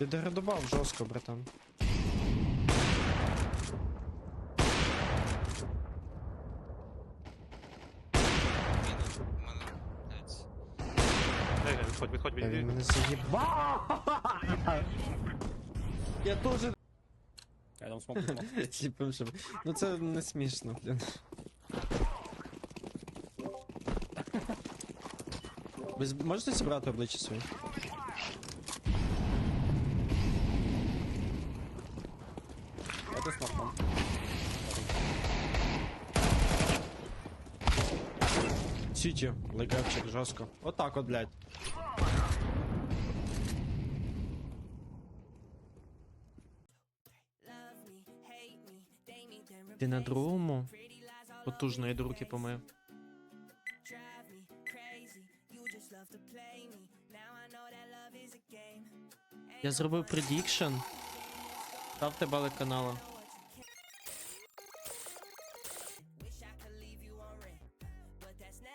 Ти деградував жорстко, братан. Дай, дай, відходь, відходь, Та він відходь. мене заїбав. Я теж I don't smoke anymore. Типу, щоб... Ну це не смішно, блін. Ви з- можете зібрати обличчя свої? Сіті, легавчик, жорстко. Отак от, блядь. Ти на другому? Потужно, я руки помив. Я зробив предікшн. Ставте бали каналу.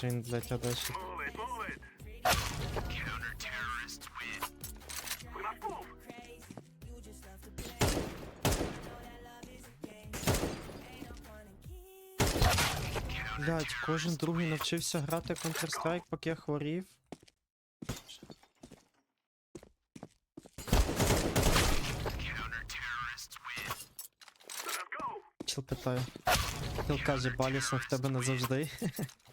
Чи блять, а дальше? Блять, кожен другий навчився грати Counter-Strike, поки я хворів. Чел питає. Чел каже, Балісон в тебе назавжди.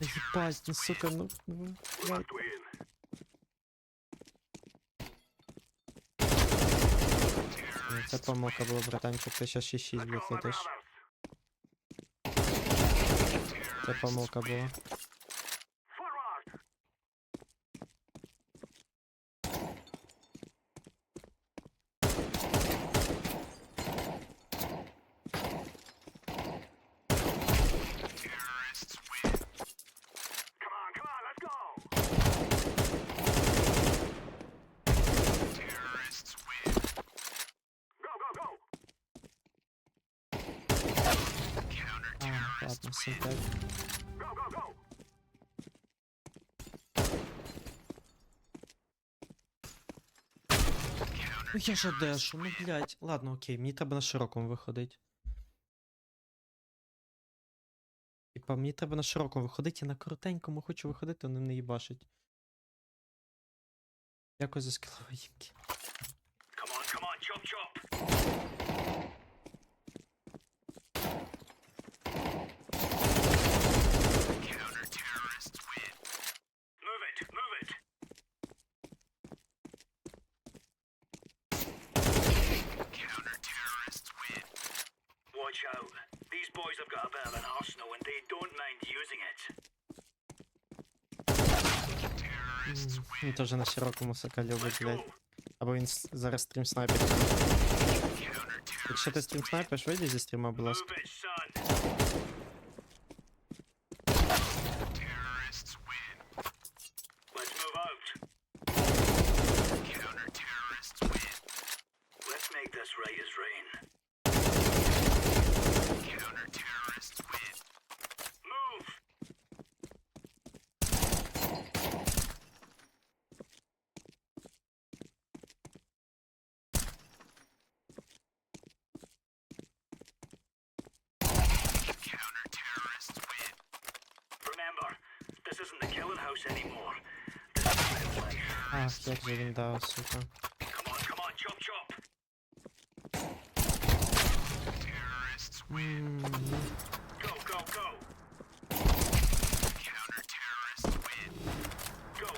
Ебать, ну сука, ну, ну, блядь. Ні, Це помилка була, братанчик, ти щас 6-6, блядь, летиш. Це помилка була. Ладно, синтек. Ну я ж одешу, ну блять. Ладно, окей, мені треба на широкому виходить. Типа, мені треба на широкому виходить, я на коротенькому хочу виходити, вони не їбашить. Дякую за скілові їмки. Watch These boys have got a bit of an arsenal and they don't mind using it. М, Він теж на широкому сока любить, блядь. Або він с- зараз стрім снайпить. Якщо ти стрім снайпиш, вийди зі стріма, будь ласка.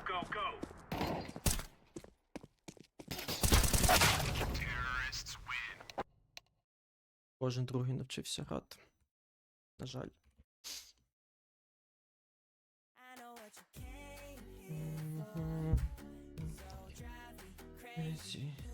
Go, go. Terrorists win. Кожен другий навчився грати. На жаль. see.